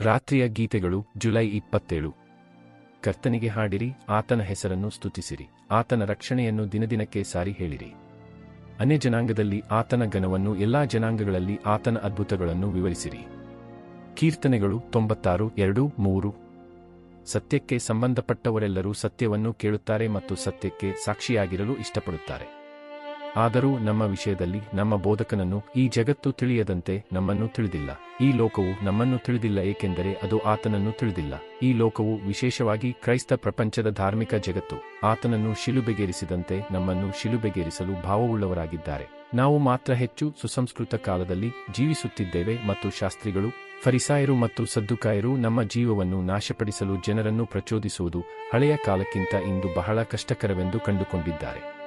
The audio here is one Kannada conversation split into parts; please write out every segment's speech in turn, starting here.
ರಾತ್ರಿಯ ಗೀತೆಗಳು ಜುಲೈ ಇಪ್ಪತ್ತೇಳು. ಕರ್ತನಿಗೆ ಹಾಡಿರಿ, ಆತನ ಹೆಸರನ್ನು ಸ್ತುತಿಸಿರಿ, ಆತನ ರಕ್ಷಣೆಯನ್ನು ದಿನದಿನಕ್ಕೆ ಸಾರಿ ಹೇಳಿರಿ. ಅನ್ಯ ಜನಾಂಗದಲ್ಲಿ ಆತನ ಘನವನ್ನು, ಎಲ್ಲಾ ಜನಾಂಗಗಳಲ್ಲಿ ಆತನ ಅದ್ಭುತಗಳನ್ನು ವಿವರಿಸಿರಿ. ಕೀರ್ತನೆಗಳು ತೊಂಬತ್ತಾರು, ಎರಡು, ಮೂರು. ಸತ್ಯಕ್ಕೆ ಸಂಬಂಧಪಟ್ಟವರೆಲ್ಲರೂ ಸತ್ಯವನ್ನು ಕೇಳುತ್ತಾರೆ ಮತ್ತು ಸತ್ಯಕ್ಕೆ ಸಾಕ್ಷಿಯಾಗಿರಲು ಇಷ್ಟಪಡುತ್ತಾರೆ. ಆದರೂ ನಮ್ಮ ವಿಷಯದಲ್ಲಿ ನಮ್ಮ ಬೋಧಕನನ್ನು ಈ ಜಗತ್ತು ತಿಳಿಯದಂತೆ ನಮ್ಮನ್ನು ತಿಳಿದಿಲ್ಲ. ಈ ಲೋಕವು ನಮ್ಮನ್ನು ತಿಳಿದಿಲ್ಲ ಏಕೆಂದರೆ ಅದು ಆತನನ್ನು ತಿಳಿದಿಲ್ಲ. ಈ ಲೋಕವು ವಿಶೇಷವಾಗಿ ಕ್ರೈಸ್ತ ಪ್ರಪಂಚದ ಧಾರ್ಮಿಕ ಜಗತ್ತು. ಆತನನ್ನು ಶಿಲುಬೆಗೇರಿಸಿದಂತೆ ನಮ್ಮನ್ನು ಶಿಲುಬೆಗೇರಿಸಲು ಭಾವವುಳ್ಳವರಾಗಿದ್ದಾರೆ. ನಾವು ಮಾತ್ರ ಹೆಚ್ಚು ಸುಸಂಸ್ಕೃತ ಕಾಲದಲ್ಲಿ ಜೀವಿಸುತ್ತಿದ್ದೇವೆ ಮತ್ತು ಶಾಸ್ತ್ರಿಗಳು, ಫರಿಸಾಯರು ಮತ್ತು ಸದ್ದುಕಾಯರು ನಮ್ಮ ಜೀವವನ್ನು ನಾಶಪಡಿಸಲು ಜನರನ್ನು ಪ್ರಚೋದಿಸುವುದು ಹಳೆಯ ಕಾಲಕ್ಕಿಂತ ಇಂದು ಬಹಳ ಕಷ್ಟಕರವೆಂದು ಕಂಡುಕೊಂಡಿದ್ದಾರೆ.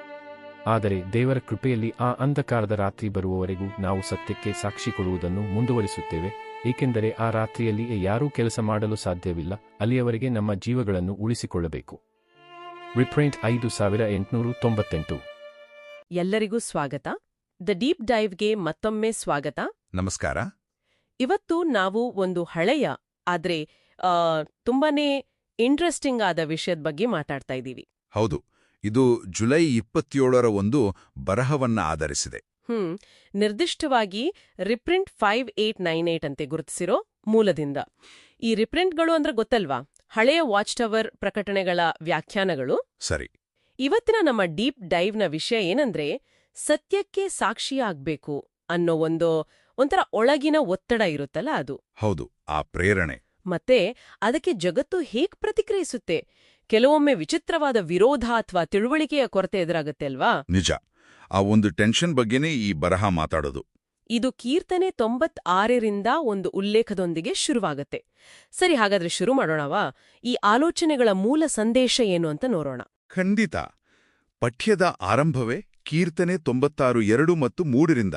ಆದರೆ ದೇವರ ಕೃಪೆಯಲ್ಲಿ ಆ ಅಂಧಕಾರದ ರಾತ್ರಿ ಬರುವವರೆಗೂ ನಾವು ಸತ್ಯಕ್ಕೆ ಸಾಕ್ಷಿ ಕೊಡುವುದನ್ನು ಮುಂದುವರಿಸುತ್ತೇವೆ ಏಕೆಂದರೆ ಆ ರಾತ್ರಿಯಲ್ಲಿ ಯಾರೂ ಕೆಲಸ ಮಾಡಲು ಸಾಧ್ಯವಿಲ್ಲ ಅಲ್ಲಿಯವರೆಗೆ ನಮ್ಮ ಜೀವಗಳನ್ನು ಉಳಿಸಿಕೊಳ್ಳಬೇಕು. ರಿಪ್ರಿಂಟ್ ಐದು ಸಾವಿರ ಎಂಟುನೂರು ತೊಂಬತ್ತೆಂಟು. ಎಲ್ಲರಿಗೂ ಸ್ವಾಗತ. ದ ಡೀಪ್ ಡೈವ್ಗೆ ಮತ್ತೊಮ್ಮೆ ಸ್ವಾಗತ. ನಮಸ್ಕಾರ. ಇವತ್ತು ನಾವು ಒಂದು ಹಳೆಯ ಆದರೆ ಆ, ತುಂಬಾನೇ ಇಂಟ್ರೆಸ್ಟಿಂಗ್ ಆದ ವಿಷಯದ ಬಗ್ಗೆ ಮಾತಾಡ್ತಾ ಇದ್ದೀವಿ. ಹೌದು. ಇದು ಜುಲೈ ಇಪ್ಪತ್ತೇಳರ ಒಂದು ಬರಹವನ್ನ ಆಧರಿಸಿದೆ. ಹ್ಮ್ ನಿರ್ದಿಷ್ಟವಾಗಿ reprint five eight nine eight ಅಂತೆ ಗುರುತಿಸಿರೋ ಮೂಲದಿಂದ. ಈ ರಿಪ್ರಿಂಟ್ಗಳು ಅಂದ್ರೆ ಗೊತ್ತಲ್ವಾ? ಹಳೆಯ ವಾಚ್ ಟವರ್ ಪ್ರಕಟಣೆಗಳ ವ್ಯಾಖ್ಯಾನಗಳು. ಸರಿ. ಇವತ್ತಿನ ನಮ್ಮ ಡೀಪ್ ಡೈವ್ನ ವಿಷಯ ಏನಂದ್ರೆ ಸತ್ಯಕ್ಕೆ ಸಾಕ್ಷಿಯಾಗ್ಬೇಕು ಅನ್ನೋ ಒಂದು ಒಂಥರ ಒಳಗಿನ ಒತ್ತಡ ಇರುತ್ತಲ್ಲ ಅದು. ಹೌದು ಆ ಪ್ರೇರಣೆ. ಮತ್ತೆ ಅದಕ್ಕೆ ಜಗತ್ತು ಹೇಗ್ ಪ್ರತಿಕ್ರಿಯಿಸುತ್ತೆ? ಕೆಲವೊಮ್ಮೆ ವಿಚಿತ್ರವಾದ ವಿರೋಧ ಅಥವಾ ತಿಳುವಳಿಕೆಯ ಕೊರತೆ ಎದುರಾಗುತ್ತೆ ಅಲ್ವಾ? ನಿಜ. ಆ ಒಂದು ಟೆನ್ಷನ್ ಬಗ್ಗೆನೇ ಈ ಬರಹ ಮಾತಾಡೋದು. ಇದು ಕೀರ್ತನೆ ತೊಂಬತ್ ಆರರಿಂದ ಒಂದು ಉಲ್ಲೇಖದೊಂದಿಗೆ ಶುರುವಾಗತ್ತೆ. ಸರಿ ಹಾಗಾದ್ರೆ ಶುರು ಮಾಡೋಣವಾ? ಈ ಆಲೋಚನೆಗಳ ಮೂಲ ಸಂದೇಶ ಏನು ಅಂತ ನೋಡೋಣ. ಖಂಡಿತ. ಪಠ್ಯದ ಆರಂಭವೇ ಕೀರ್ತನೆ ತೊಂಬತ್ತಾರು ಎರಡು ಮತ್ತು ಮೂಡರಿಂದ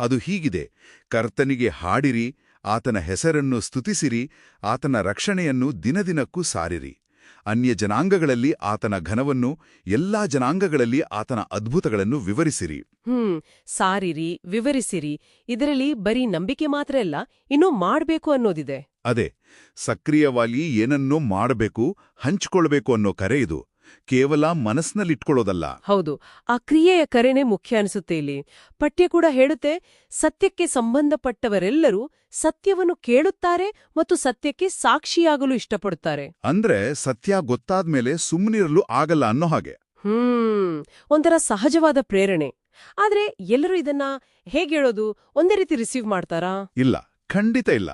ಅದು ಹೀಗಿದೆ. ಕರ್ತನಿಗೆ ಹಾಡಿರಿ ಆತನ ಹೆಸರನ್ನು ಸ್ತುತಿಸಿರಿ ಆತನ ರಕ್ಷಣೆಯನ್ನು ದಿನದಿನಕ್ಕೂ ಸಾರಿರಿ. ಅನ್ಯ ಜನಾಂಗಗಳಲ್ಲಿ ಆತನ ಘನವನ್ನು ಎಲ್ಲಾ ಜನಾಂಗಗಳಲ್ಲಿ ಆತನ ಅದ್ಭುತಗಳನ್ನು ವಿವರಿಸಿರಿ. ಹ್ಮ್ ಸಾರಿರಿ ವಿವರಿಸಿರಿ. ಇದರಲ್ಲಿ ಬರೀ ನಂಬಿಕೆ ಮಾತ್ರ ಅಲ್ಲ ಇನ್ನೂ ಮಾಡ್ಬೇಕು ಅನ್ನೋದಿದೆ. ಅದೇ ಸಕ್ರಿಯವಾಗಿ ಏನನ್ನೋ ಮಾಡಬೇಕು ಹಂಚ್ಕೊಳ್ಬೇಕು ಅನ್ನೋ ಕರೆ ಇದು. ಕೇವಲ ಮನಸ್ಸಿನಲ್ಲಿಟ್ಕೊಳ್ಳೋದಲ್ಲ. ಹೌದು. ಆ ಕ್ರಿಯೆಯ ಕರೆನೇ ಮುಖ್ಯ ಅನಿಸುತ್ತೆ ಇಲ್ಲಿ. ಪಠ್ಯ ಕೂಡ ಹೇಳುತ್ತೆ ಸತ್ಯಕ್ಕೆ ಸಂಬಂಧಪಟ್ಟವರೆಲ್ಲರೂ ಸತ್ಯವನ್ನು ಕೇಳುತ್ತಾರೆ ಮತ್ತು ಸತ್ಯಕ್ಕೆ ಸಾಕ್ಷಿಯಾಗಲು ಇಷ್ಟಪಡುತ್ತಾರೆ. ಅಂದ್ರೆ ಸತ್ಯ ಗೊತ್ತಾದ್ಮೇಲೆ ಸುಮ್ಮನಿರಲು ಆಗಲ್ಲ ಅನ್ನೋ ಹಾಗೆ. ಹ್ಮ್. ಒಂಥರ ಸಹಜವಾದ ಪ್ರೇರಣೆ. ಆದ್ರೆ ಎಲ್ಲರೂ ಇದನ್ನ ಹೇಗೆ ಹೇಳೋದು? ಒಂದೇ ರೀತಿ ರಿಸೀವ್ ಮಾಡ್ತಾರಾ? ಇಲ್ಲ. ಖಂಡಿತ ಇಲ್ಲ.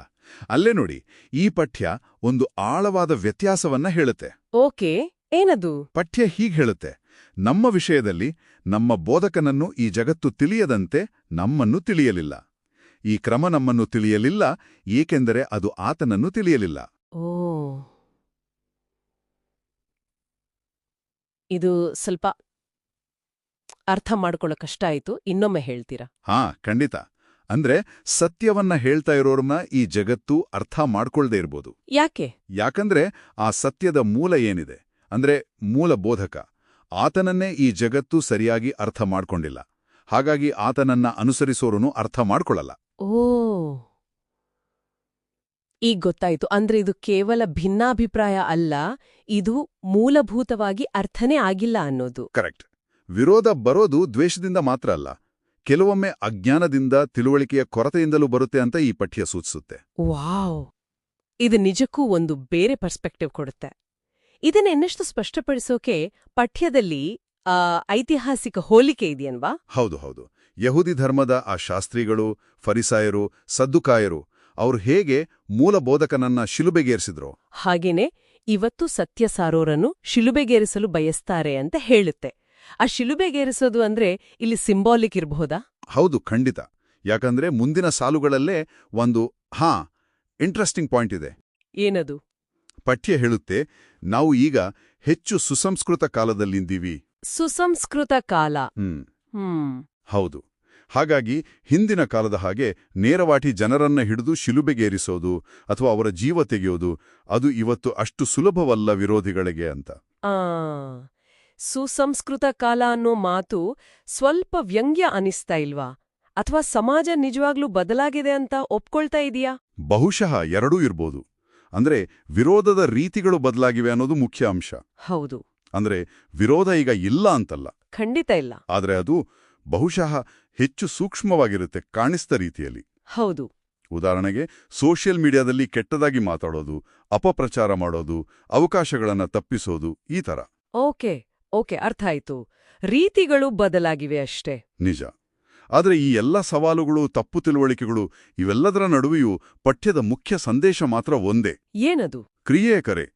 ಅಲ್ಲೇ ನೋಡಿ ಈ ಪಠ್ಯ ಒಂದು ಆಳವಾದ ವ್ಯತ್ಯಾಸವನ್ನ ಹೇಳುತ್ತೆ. ಓಕೆ. ಏನದು? ಪಠ್ಯ ಹೀಗೆ ಹೇಳುತ್ತೆ. ನಮ್ಮ ವಿಷಯದಲ್ಲಿ ನಮ್ಮ ಬೋಧಕನನ್ನು ಈ ಜಗತ್ತು ತಿಳಿಯದಂತೆ ನಮ್ಮನ್ನು ತಿಳಿಯಲಿಲ್ಲ. ಈ ಕ್ರಮ ನಮ್ಮನ್ನು ತಿಳಿಯಲಿಲ್ಲ ಏಕೆಂದರೆ ಅದು ಆತನನ್ನು ತಿಳಿಯಲಿಲ್ಲ. ಓ. ಇದು ಸ್ವಲ್ಪ ಅರ್ಥ ಮಾಡ್ಕೊಳ್ಳೋ ಕಷ್ಟ ಆಯಿತು. ಇನ್ನೊಮ್ಮೆ ಹೇಳ್ತೀರಾ? ಹಾ ಖಂಡಿತ. ಅಂದ್ರೆ ಸತ್ಯವನ್ನ ಹೇಳ್ತಾ ಇರೋರ್ನ ಈ ಜಗತ್ತು ಅರ್ಥ ಮಾಡ್ಕೊಳ್ದೇ ಇರ್ಬೋದು. ಯಾಕೆ? ಯಾಕಂದ್ರೆ ಆ ಸತ್ಯದ ಮೂಲ ಏನಿದೆ? ಅಂದ್ರೆ ಮೂಲ ಬೋಧಕ. ಆತನನ್ನೇ ಈ ಜಗತ್ತು ಸರಿಯಾಗಿ ಅರ್ಥ ಮಾಡ್ಕೊಂಡಿಲ್ಲ. ಹಾಗಾಗಿ ಆತನನ್ನ ಅನುಸರಿಸೋರನು ಅರ್ಥ ಮಾಡ್ಕೊಳ್ಳಲ್ಲ. ಓ. ಈಗ ಗೊತ್ತಾಯ್ತು. ಅಂದ್ರೆ ಇದು ಕೇವಲ ಭಿನ್ನಾಭಿಪ್ರಾಯ ಅಲ್ಲ ಇದು ಮೂಲಭೂತವಾಗಿ ಅರ್ಥನೇ ಆಗಿಲ್ಲ ಅನ್ನೋದು. ಕರೆಕ್ಟ್. ವಿರೋಧ ಬರೋದು ದ್ವೇಷದಿಂದ ಮಾತ್ರ ಅಲ್ಲ ಕೆಲವೊಮ್ಮೆ ಅಜ್ಞಾನದಿಂದ ತಿಳುವಳಿಕೆಯ ಕೊರತೆಯಿಂದಲೂ ಬರುತ್ತೆ ಅಂತ ಈ ಪಠ್ಯ ಸೂಚಿಸುತ್ತೆ. ವಾವ್. ಇದು ನಿಜಕ್ಕೂ ಒಂದು ಬೇರೆ ಪರ್ಸ್ಪೆಕ್ಟಿವ್ ಕೊಡುತ್ತೆ. ಇದನ್ನ ಇನ್ನಷ್ಟು ಸ್ಪಷ್ಟಪಡಿಸೋಕೆ ಪಠ್ಯದಲ್ಲಿ ಆ, ಐತಿಹಾಸಿಕ ಹೋಲಿಕೆ ಇದೆಯನ್ವಾ? ಹೌದು ಹೌದು. ಯಹೂದಿ ಧರ್ಮದ ಆ ಶಾಸ್ತ್ರಿಗಳು ಫರಿಸಾಯರು ಸದ್ದುಕಾಯರು ಅವ್ರು ಹೇಗೆ ಮೂಲ ಬೋಧಕನನ್ನ ಶಿಲುಬೆಗೇರಿಸಿದ್ರು? ಹಾಗೇನೆ ಇವತ್ತು ಸತ್ಯ ಸಾರೋರನ್ನು ಶಿಲುಬೆಗೇರಿಸಲು ಬಯಸ್ತಾರೆ ಅಂತ ಹೇಳುತ್ತೆ. ಆ ಶಿಲುಬೆಗೇರಿಸೋದು ಅಂದ್ರೆ ಇಲ್ಲಿ ಸಿಂಬಾಲಿಕ್ ಇರಬಹುದಾ? ಹೌದು ಖಂಡಿತ. ಯಾಕಂದ್ರೆ ಮುಂದಿನ ಸಾಲುಗಳಲ್ಲೇ ಒಂದು ಹಾ ಇಂಟ್ರೆಸ್ಟಿಂಗ್ ಪಾಯಿಂಟ್ ಇದೆ. ಏನದು? ಪಠ್ಯ ಹೇಳುತ್ತೆ ನಾವು ಈಗ ಹೆಚ್ಚು ಸುಸಂಸ್ಕೃತ ಕಾಲದಲ್ಲಿದ್ದೀವಿ ಸುಸಂಸ್ಕೃತ ಕಾಲ. ಹ್ಮ್. ಹೌದು. ಹಾಗಾಗಿ ಹಿಂದಿನ ಕಾಲದ ಹಾಗೆ ನೇರವಾಟಿ ಜನರನ್ನ ಹಿಡಿದು ಶಿಲುಬೆಗೇರಿಸೋದು ಅಥವಾ ಅವರ ಜೀವ ತೆಗೆಯೋದು ಅದು ಇವತ್ತು ಅಷ್ಟು ಸುಲಭವಲ್ಲ ವಿರೋಧಿಗಳಿಗೆ ಅಂತ. ಆ ಸುಸಂಸ್ಕೃತ ಕಾಲ ಅನ್ನೋ ಮಾತು ಸ್ವಲ್ಪ ವ್ಯಂಗ್ಯ ಅನಿಸ್ತಾ ಇಲ್ವಾ? ಅಥವಾ ಸಮಾಜ ನಿಜವಾಗ್ಲೂ ಬದಲಾಗಿದೆ ಅಂತ ಒಪ್ಕೊಳ್ತಾ ಇದೀಯಾ? ಬಹುಶಃ ಎರಡೂ ಇರ್ಬೋದು. ಅಂದ್ರೆ ವಿರೋಧದ ರೀತಿಗಳು ಬದಲಾಗಿವೆ ಅನ್ನೋದು ಮುಖ್ಯ ಅಂಶ. ಹೌದು. ಅಂದ್ರೆ ವಿರೋಧ ಈಗ ಇಲ್ಲ ಅಂತಲ್ಲ. ಖಂಡಿತ ಇಲ್ಲ. ಆದರೆ ಅದು ಬಹುಶಃ ಹೆಚ್ಚು ಸೂಕ್ಷ್ಮವಾಗಿರುತ್ತೆ ಕಾಣಿಸ್ತ ರೀತಿಯಲ್ಲಿ. ಹೌದು. ಉದಾಹರಣೆಗೆ ಸೋಷಿಯಲ್ ಮೀಡಿಯಾದಲ್ಲಿ ಕೆಟ್ಟದಾಗಿ ಮಾತಾಡೋದು ಅಪಪ್ರಚಾರ ಮಾಡೋದು ಅವಕಾಶಗಳನ್ನು ತಪ್ಪಿಸೋದು ಈ ತರ ಓಕೆ ಓಕೆ ಅರ್ಥ ಆಯ್ತು. ರೀತಿಗಳು ಬದಲಾಗಿವೆ ಅಷ್ಟೇ. ನಿಜ. ಆದರೆ ಈ ಎಲ್ಲ ಸವಾಲುಗಳು ತಪ್ಪು ತಿಳುವಳಿಕೆಗಳು ಇವೆಲ್ಲದರ ನಡುವೆಯೂ ಪಠ್ಯದ ಮುಖ್ಯ ಸಂದೇಶ ಮಾತ್ರ ಒಂದೇ. ಏನದು? ಕ್ರಿಯೆಯ ಕರೆ.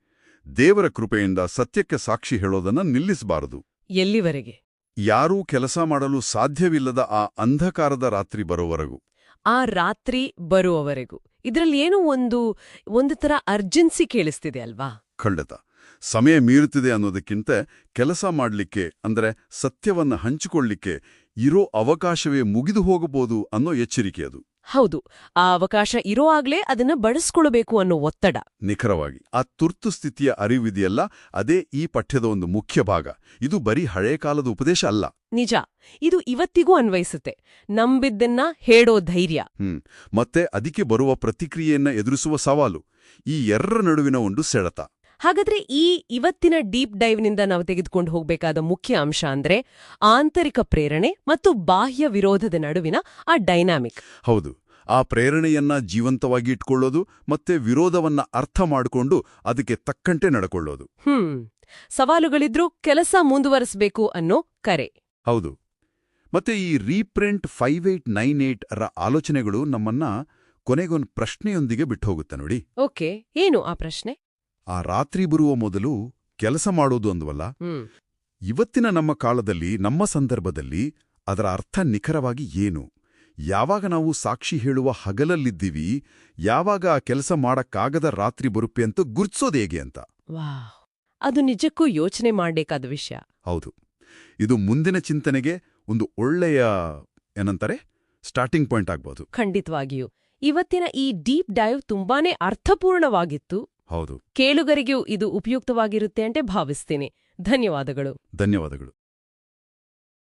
ದೇವರ ಕೃಪೆಯಿಂದ ಸತ್ಯಕ್ಕೆ ಸಾಕ್ಷಿ ಹೇಳೋದನ್ನ ನಿಲ್ಲಿಸಬಾರದು. ಎಲ್ಲಿವರೆಗೆ? ಯಾರೂ ಕೆಲಸ ಮಾಡಲು ಸಾಧ್ಯವಿಲ್ಲದ ಆ ಅಂಧಕಾರದ ರಾತ್ರಿ ಬರೋವರೆಗೂ ಆ ರಾತ್ರಿ ಬರುವವರೆಗೂ. ಇದರಲ್ಲಿ ಏನೋ ಒಂದು ಒಂದು ತರ ಅರ್ಜೆನ್ಸಿ ಕೇಳಿಸ್ತಿದೆ ಅಲ್ವಾ? ಖಂಡಿತ. ಸಮಯ ಮೀರುತ್ತಿದೆ ಅನ್ನೋದಕ್ಕಿಂತ ಕೆಲಸ ಮಾಡಲಿಕ್ಕೆ ಅಂದರೆ ಸತ್ಯವನ್ನ ಹಂಚಿಕೊಳ್ಳಿಕ್ಕೆ ಇರೋ ಅವಕಾಶವೇ ಮುಗಿದು ಹೋಗಬಹುದು ಅನ್ನೋ ಎಚ್ಚರಿಕೆ ಅದು. ಹೌದು ಆ ಅವಕಾಶ ಇರೋ ಆಗ್ಲೇ ಅದನ್ನ ಬಳಸ್ಕೊಳ್ಬೇಕು ಅನ್ನೋ ಒತ್ತಡ. ನಿಖರವಾಗಿ ಆ ತುರ್ತು ಸ್ಥಿತಿಯ ಅರಿವಿದೆಯಲ್ಲ ಅದೇ ಈ ಪಠ್ಯದ ಒಂದು ಮುಖ್ಯ ಭಾಗ. ಇದು ಬರೀ ಹಳೇ ಕಾಲದ ಉಪದೇಶ ಅಲ್ಲ. ನಿಜ ಇದು ಇವತ್ತಿಗೂ ಅನ್ವಯಿಸುತ್ತೆ. ನಂಬಿದ್ದನ್ನ ಹೇಳೋ ಧೈರ್ಯ. ಹ್ಮ್ ಮತ್ತೆ ಅದಕ್ಕೆ ಬರುವ ಪ್ರತಿಕ್ರಿಯೆಯನ್ನ ಎದುರಿಸುವ ಸವಾಲು. ಈ ಎರಡರ ನಡುವಿನ ಒಂದು ಸೆಳೆತ. ಹಾಗಾದ್ರೆ ಈ ಇವತ್ತಿನ ಡೀಪ್ ಡೈವ್ನಿಂದ ನಾವು ತೆಗೆದುಕೊಂಡು ಹೋಗಬೇಕಾದ ಮುಖ್ಯ ಅಂಶ ಅಂದ್ರೆ ಆಂತರಿಕ ಪ್ರೇರಣೆ ಮತ್ತು ಬಾಹ್ಯ ವಿರೋಧದ ನಡುವಿನ ಆ ಡೈನಾಮಿಕ್. ಹೌದು. ಆ ಪ್ರೇರಣೆಯನ್ನ ಜೀವಂತವಾಗಿ ಇಟ್ಕೊಳ್ಳೋದು ಮತ್ತೆ ವಿರೋಧವನ್ನ ಅರ್ಥ ಮಾಡಿಕೊಂಡು ಅದಕ್ಕೆ ತಕ್ಕಂತೆ ನಡ್ಕೊಳ್ಳೋದು. ಹ್ಮ್. ಸವಾಲುಗಳಿದ್ರೂ ಕೆಲಸ ಮುಂದುವರಿಸಬೇಕು ಅನ್ನೋ ಕರೆ. ಹೌದು. ಮತ್ತೆ ಈ reprint five eight nine eight ರ ಆಲೋಚನೆಗಳು ನಮ್ಮನ್ನ ಕೊನೆಗೊಂದು ಪ್ರಶ್ನೆಯೊಂದಿಗೆ ಬಿಟ್ಟೋಗುತ್ತೆ ನೋಡಿ. ಓಕೆ. ಏನು ಆ ಪ್ರಶ್ನೆ? ಆ ರಾತ್ರಿ ಬರುವ ಮೊದಲು ಕೆಲಸ ಮಾಡೋದು ಅಂದ್ವಲ್ಲ? ಇವತ್ತಿನ ನಮ್ಮ ಕಾಲದಲ್ಲಿ ನಮ್ಮ ಸಂದರ್ಭದಲ್ಲಿ ಅದರ ಅರ್ಥ ನಿಖರವಾಗಿ ಏನು? ಯಾವಾಗ ನಾವು ಸಾಕ್ಷಿ ಹೇಳುವ ಹಗಲಲ್ಲಿದ್ದೀವಿ ಯಾವಾಗ ಆ ಕೆಲಸ ಮಾಡಕ್ಕಾಗದ ರಾತ್ರಿ ಬರುಪೆ ಅಂತ ಗುರ್ತಿಸೋದು ಹೇಗೆ ಅಂತ? ವಾಹ್! ಅದು ನಿಜಕ್ಕೂ ಯೋಚನೆ ಮಾಡಬೇಕಾದ ವಿಷಯ. ಹೌದು. ಇದು ಮುಂದಿನ ಚಿಂತನೆಗೆ ಒಂದು ಒಳ್ಳೆಯ ಏನಂತಾರೆ? ಸ್ಟಾರ್ಟಿಂಗ್ ಪಾಯಿಂಟ್ ಆಗ್ಬೋದು. ಖಂಡಿತವಾಗಿಯೂ. ಇವತ್ತಿನ ಈ ಡೀಪ್ ಡೈವ್ ತುಂಬಾನೇ ಅರ್ಥಪೂರ್ಣವಾಗಿತ್ತು. ಹೌದು. ಕೇಳುಗರಿಗೂ ಇದು ಉಪಯುಕ್ತವಾಗಿರುತ್ತೆ ಅಂತ ಭಾವಿಸ್ತೀನಿ. ಧನ್ಯವಾದಗಳು. ಧನ್ಯವಾದಗಳು.